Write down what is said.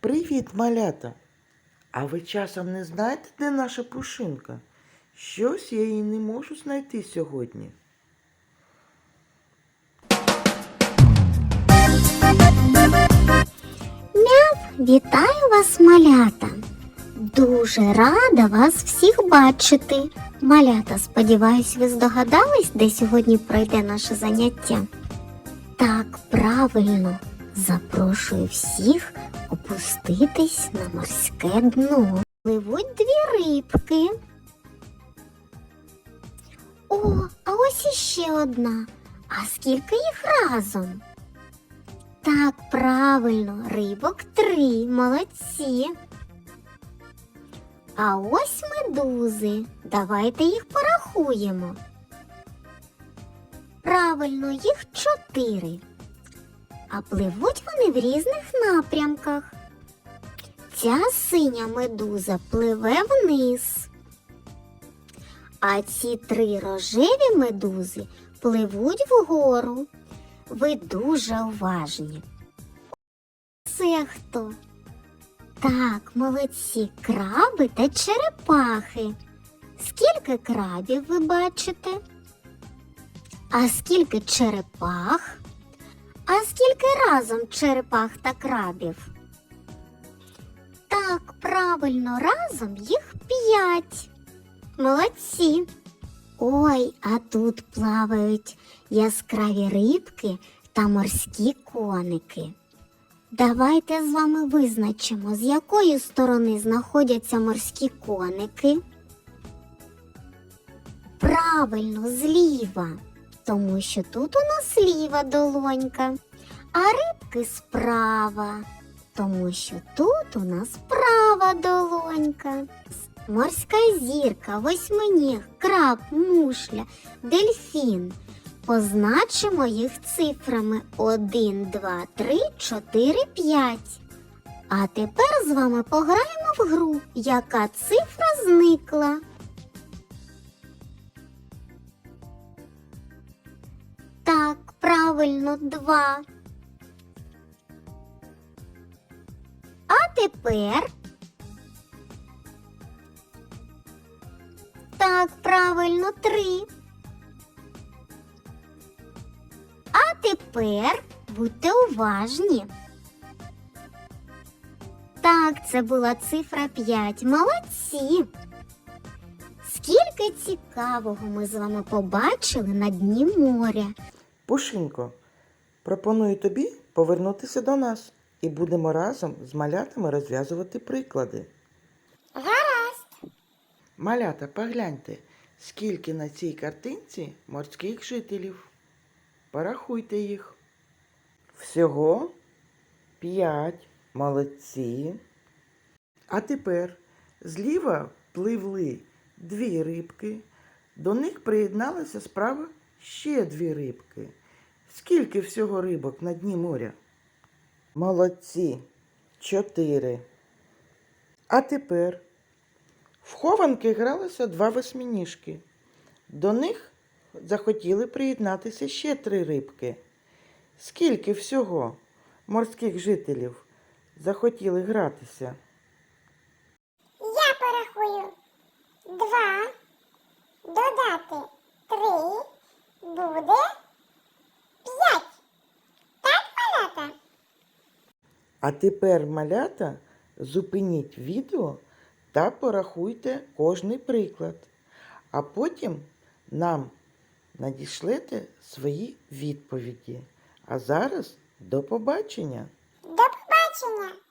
Привіт, малята! А ви часом не знаєте, де наша пушинка? Щось я її не можу знайти сьогодні. Вітаю вас, малята! Дуже рада вас всіх бачити. Малята, сподіваюсь, ви здогадались, де сьогодні пройде наше заняття? Так, правильно, запрошую всіх опуститись на морське дно. Пливуть дві рибки. О, а ось іще одна. А скільки їх разом? Так, правильно, рибок три, молодці. А ось медузи. Давайте їх порахуємо. Правильно, їх чотири. А пливуть вони в різних напрямках. Ця синя медуза пливе вниз. А ці три рожеві медузи пливуть вгору. Ви дуже уважні. Це хто? Так, молодці, краби та черепахи. Скільки крабів ви бачите? А скільки черепах? Скільки разом черепах та крабів? Так, правильно, разом їх п'ять. Молодці. Ой, а тут плавають яскраві рибки та морські коники. Давайте з вами визначимо, з якої сторони знаходяться морські коники. Правильно, зліва, тому що тут у нас ліва долонька, а рибки справа, тому що тут у нас права долонька. Морська зірка, восьминіг, краб, мушля, дельфін. Позначимо їх цифрами 1, 2, 3, 4, 5. А тепер з вами пограємо в гру, яка цифра зникла. Так, правильно, 2. Тепер Так, правильно, три. А тепер будьте уважні. Так, це була цифра 5. Молодці. Скільки цікавого ми з вами побачили на дні моря. Пушинко, пропоную тобі повернутися до нас і будемо разом з малятами розв'язувати приклади. Гаразд. Малята, погляньте, скільки на цій картинці морських жителів. Порахуйте їх. Всього п'ять. Молодці. А тепер зліва пливли дві рибки. До них приєдналися справа ще дві рибки. Скільки всього рибок на дні моря? Молодці. Чотири. А тепер в хованки гралися два восьминіжки. До них захотіли приєднатися ще три рибки. Скільки всього морських жителів захотіли гратися? Я порахую. Два. Додати три буде п'ять. Так, малята? А тепер, малята, зупиніть відео та порахуйте кожний приклад. А потім нам надішлете свої відповіді. А зараз до побачення! До побачення!